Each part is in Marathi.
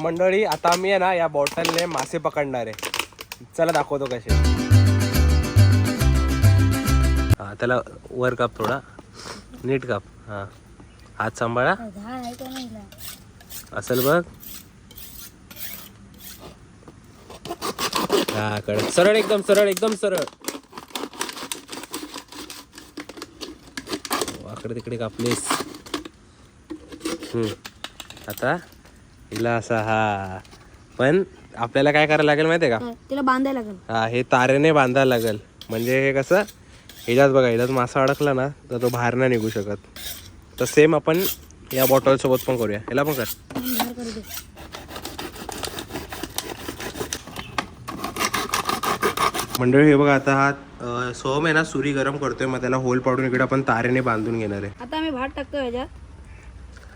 मंडळी आता आम्ही आहे ना या बॉटलने मासे पकडणार आहे. चला दाखवतो कसे. हा त्याला वर काप थोडा. नीट काप. हा. हात सांभाळा. असेल बघ. हा कडक सरळ एकदम सरळ एकदम सरळ. वाकडे तिकडे कापलीस. हम्म. आता हिला असा हा पण आपल्याला काय करायला लागेल माहितीये का? तिला बांधायला लागेल. हा हे तारेने बांधायला लागेल. म्हणजे हे कसं? ह्याच्यात बघा ह्याच्यात मासा अडकला ना तर तो बाहेर नाही निघू शकत. तर सेम आपण या बॉटल सोबत पण करूया. याला पण कर. बाहेर करू दे. मंडळी हे बघा आता हा अं, सोहम आहे ना सुरी गरम करतोय. मग त्याला होल पाडून इकडे आपण तारेने बांधून घेणार आहे. आता आम्ही भात टाकतो ह्याच्यात.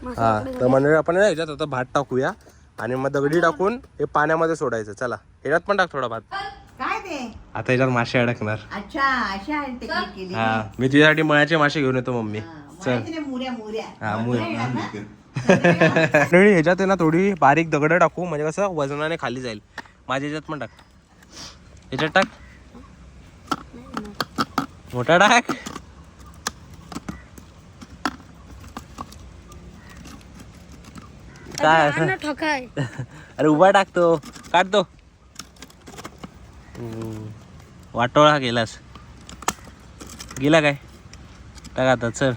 हा तर मंडळी आपण ना ह्याच्यात आता भात टाकूया. आणि मग दगडी टाकून हे पाण्यामध्ये सोडायचं. चला ह्याच्यात पण टाक थोडा भात. काय ते? आता ह्याच्यात मासे अडकणार. अच्छा अशा आहे टेक्निक केली. हा मी तुझ्यासाठी मळ्याचे मासे घेऊन येतो मम्मी. चल. माहिती नाही, मुऱ्या मुऱ्या. हा मुळ मंडळी ह्याच्यात आहे ना थोडी बारीक दगड टाकू म्हणजे कसं वजनाने खाली जाईल. माझ्या ह्याच्यात पण टाक. ह्याच्यात टाक. मोठा टाक. काय असं? ठोकाय. अरे उभा टाकतो काढतो. वाटोळा गेलास. गेला काय? टाक आता चल.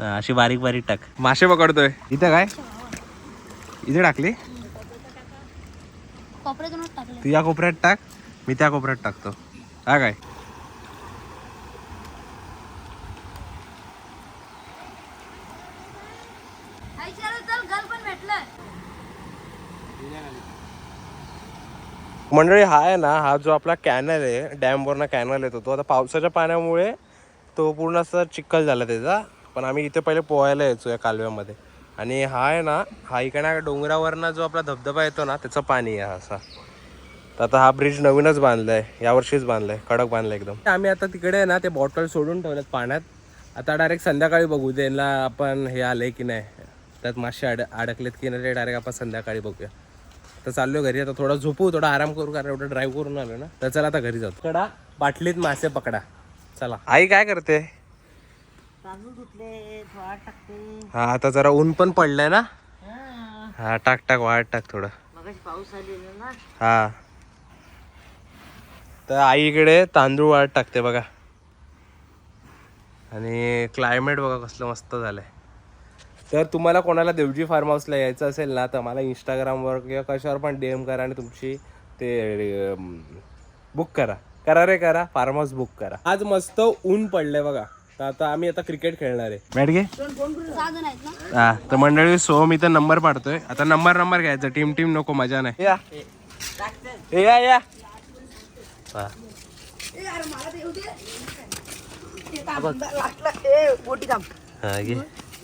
अशी बारीक बारीक टाक. मासे पकडतोय. इथं काय? इथे टाकले? तू या कोपऱ्यात टाक मी त्या कोपऱ्यात टाकतो. हा काय चल गल पण भेटलं मंडळी हा आहे ना हा जो आपला कॅनल आहे डॅमवरनं कॅनल येतो तो आता पावसाच्या पाण्यामुळे तो पूर्ण असं चिखल झाला त्याचा. पण आम्ही इथे पहिले पोहायला यायचो या कालव्यामध्ये. आणि हा आहे ना हा इकडे डोंगरावरनं जो आपला धबधबा येतो ना त्याचं पाणी आहे असा. तर आता हा ब्रिज नवीनच बांधलाय यावर्षीच बांधलाय कडक बांधलाय एकदम. आम्ही आता तिकडे आहे ना ते बॉटल सोडून ठेवलेत पाण्यात. आता डायरेक्ट संध्याकाळी बघू त्यांना आपण हे आलंय की नाही. त्यात मासे अड अडकलेत की नाही ते डायरेक्ट आपण संध्याकाळी बघूया. तर चाललो घरी. आता थोडा झोपू थोडा आराम करू कारण एवढं ड्राईव्ह करून आलो ना. तर चला आता घरी जातो कडा बाटलीत मासे पकडा. चला. आई काय करते? तांदूळ धुतले वाट टाकते. हा आता जरा ऊन पण पडलंय ना? हा. हा टाक टाक वाढ टाक थोडं. मगाशी पाऊस आलेला ना. हा. तर आई इकडे तांदूळ वाढ टाकते बघा. आणि क्लायमेट बघा कसलं मस्त झालंय. तर तुम्हाला कोणाला देवजी फार्म हाऊसला यायचं असेल ना तर मला इंस्टाग्रामवर किंवा कशावर पण डी एम करा आणि तुमची ते बुक करा. करा रे करा. फार्म हाऊस बुक करा. आज मस्त ऊन पडलंय बघा. तर आता आम्ही आता क्रिकेट खेळणार आहे. बॅट घे. हा तर मंडळी सोम इथं नंबर पाडतोय. आता नंबर नंबर घ्यायचा. टीम टीम नको मजा नाही. या. ए, या या. हा. हा, घे.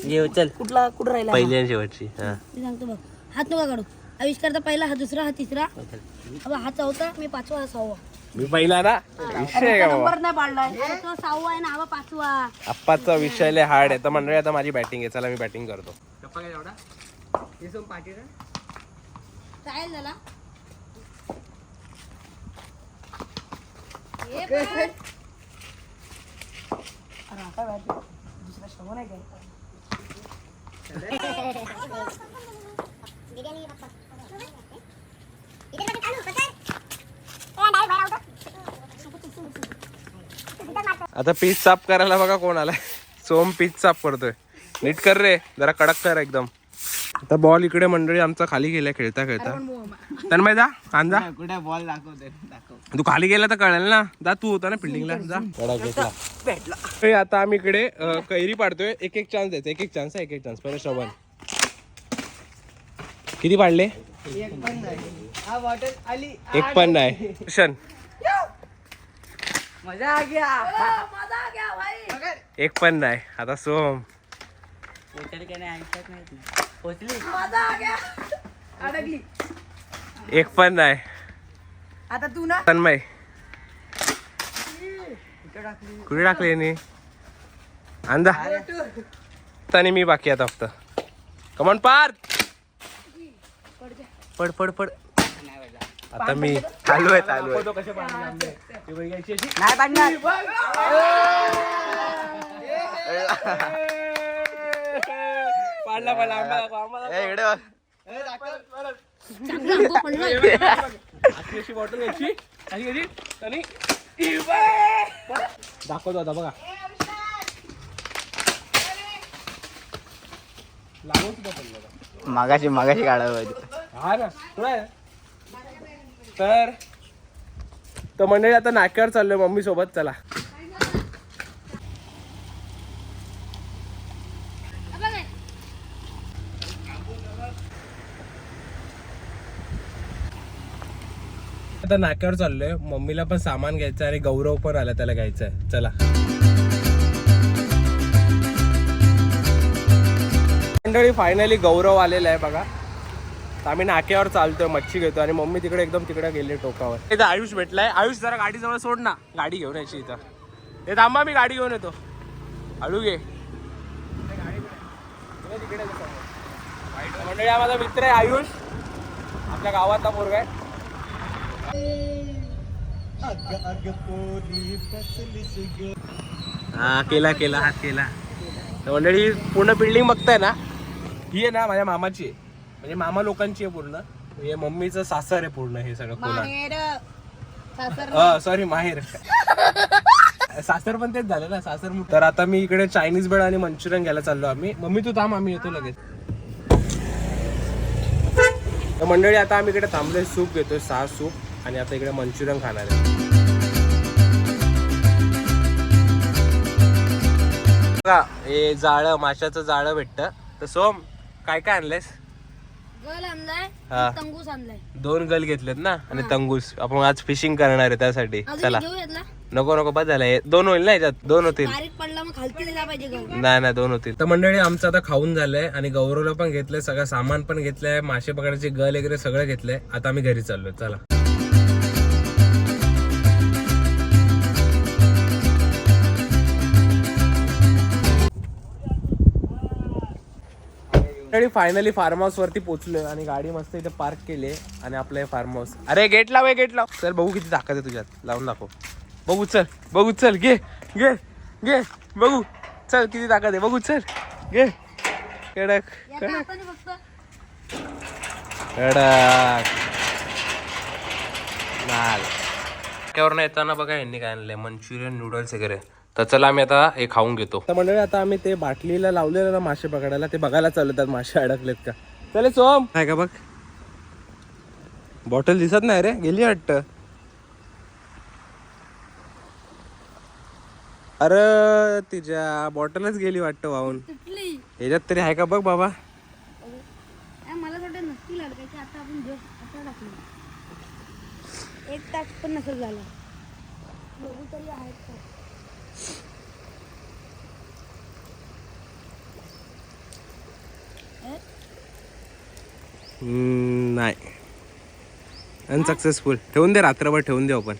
चल. कुठला कुठं राहिला पहिली आणि शेवटची हा. मी सांगतो बघ. हात नका काढू. आविष्कारचा पहिला हा दुसरा हा तिसरा. अब हा चौथा मी पाचवा हा सहावा. मी पहिला ना? विषय आहे का बाबा. नंबर नाही पाडलाय अरे तो सहावा आहे ना हा पाचवा. आप्पाचा विषय लय हार्ड आहे. तर मंडळी आता माझी बॅटिंग आहे. चला मी बॅटिंग करतो. चालेल झाला? आता आता पीच साफ करायला बघा कोण आलाय. सोम पीच साफ करतोय. नीट कर रे जरा कडक कर एकदम. आता बॉल इकडे मंडळी आमचा खाली गेलाय खेळता खेळता. तन्मय जा आण जा कुठे बॉल दाखवते दाखव. तू खाली गेला तर कळेल ना. जा तू होता ना फिल्डिंगला जा. भेटला आता आम्ही इकडे कैरी पाडतोय. एक एक चान्स द्यायचा एक एक चान्स एक एक चान्स पहिले श्रवण. किती पाडले? एक पण नाही. हा बॉटल आली. एक पण नाही. शन मजा आ गया. एक पण नाही. आता सोम. पोचली का नाही ऐकत नाही अडकली. एक पण नाही. आता तू ना. तन्मय. कुठे टाकली. कुठे टाकले नी अंदा आणि मी बाकी आता फक्त. कमॉन पार पड पड पड. आता मी चालू आहे चालू आहे. नाही पडणार पाडला पाडला आंबा आंबा चांगला आंबा पडलाय अशी बॉटल घ्यायची. अशी घ्यायची. आणि दाखवतो आता बघा. लागून सुद्धा पडलं बघा. मागाशी मागाशी काढावं पाहिजे हा ना तुला आहे? तर तर मंडळी आता नाक्यावर चाललोय मम्मी सोबत चला. आता नाक्यावर चाललोय. मम्मीला पण सामान घ्यायचं आणि गौरव पण आला त्याला घ्यायचंय चला. मंडळी फायनली गौरव आलेला आहे बघा. तर आम्ही नाक्यावर चालतोय मच्छी घेतो आणि मम्मी तिकडे एकदम तिकडे गेली टोकावर. इथं आयुष भेटलाय. आयुष जरा गाडी जवळ सोड ना. गाडी घेऊन यायची इथं. हे थांबा मी गाडी घेऊन येतो. हळू घे. मंडळी आम्हाला मित्र आहे आयुष. आपल्या गावातला पोरगा आहे. हा केला केला हात केला. तर मंडळी पूर्ण बिल्डिंग बघताय ना? ही आहे ना माझ्या मामाची आहे. म्हणजे मामा लोकांची आहे पूर्ण. हे मम्मीचं सासर आहे पूर्ण हे सगळं कोणा सॉरी माहेर. सासर पण तेच झालं ना सासर. तर आता मी इकडे चायनीज बेड आणि मंचुरियन घ्यायला चाललो आम्ही. मम्मी तू थांब आम्ही येतो लगेच. तर मंडळी आता आम्ही इकडे थांबलोय सूप घेतोय सहा सूप. आणि आता इकडे मंचुरियन खाणार आहे. बघा, हे जाळं माशाचं जाळं भेटतं. तर सोम काय काय आणलंयस? गल आणलाय हा. तंगूस आणलाय. दोन गल घेतलेत ना? आणि तंगूस. आपण आज फिशिंग करणार आहे त्यासाठी. अजून चला. एक घेऊ यातला नको नको बस झालं. हे दोन होईल ना याच्यात? दोन होतील. बारीक पडला मग खालती जा पाहिजे गल. नाही नाही दोन होतील. तर मंडळी आमचं आता खाऊन झालंय आणि गौरवला पण घेतलंय सगळं सामान पण घेतलंय मासे पकडायचे गल वगैरे सगळं घेतलंय. आता आम्ही घरी चाललोय. चला. मंडळी फायनली फार्म हाऊस वरती पोहोचलोय आणि गाडी मस्त इथे पार्क केली आणि आपलं हे फार्म हाऊस अरे गेट लाव गेट लाव. चल बघू किती ताकद आहे तुझ्यात. लावून दाखव. बघू चल बघू चल घे घे घे बघू. चल किती ताकद आहे. बघू चल घे. कडक कडक. त्यावरनं येताना बघा यांनी काय आणलंय. मंचुरियन नूडल्स वगैरे. तर चला आम्ही आता हे खाऊन घेतो. तर मंडळी आता आम्ही ते बाटलीला लावलेलं ना मासे पकडायला. ते बघायला चालू त्यात मासे अडकलेत का? चले सोम. काय का बघ? बॉटल दिसत नाही रे गेली वाटत. अरे तिच्या बॉटलच गेली वाटतं वाहून. ह्याच्यात तरी आहे का बघ बाबा? एक तास पण नसेल झाला. बघू तरी आहेत का. हम्म, नाही. अनसक्सेसफुल ठेवून दे रात्रभर ठेवून दे आपण.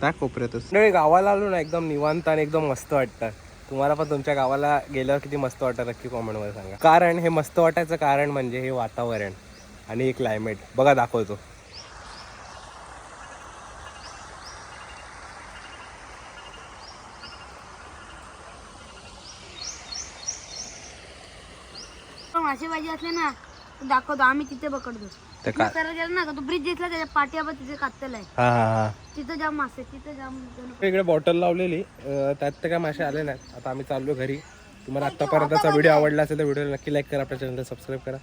टाक कोपऱ्यातच. नाही गावाला आलो ना एकदम निवांत आणि एकदम मस्त वाटतं. तुम्हाला पण तुमच्या गावाला गेल्यावर किती मस्त वाटतं नक्की कॉमेंटमध्ये सांगा. कारण हे मस्त वाटायचं कारण म्हणजे हे वातावरण आणि हे क्लायमेट बघा दाखवतो. मासे पाहिजे असले ना तर दाखवतो आम्ही तिथे पकडतो. ते का सरळ गेलं ना का तो ब्रिज दिसला त्याच्या पाठी आपण तिथे कातलेला आहे हा हा हा. तिथं जाम मासे तिथं जाम इकडे बॉटल लावलेली. अं, त्यात तर काय मासे आले नाहीत. आता आम्ही चाललो घरी. तुम्हाला आत्तापर्यंतचा व्हिडिओ आवडला असेल तर व्हिडिओला नक्की लाईक करा आपल्या चॅनलला सबस्क्राईब करा.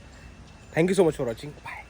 Thank you so much for watching bye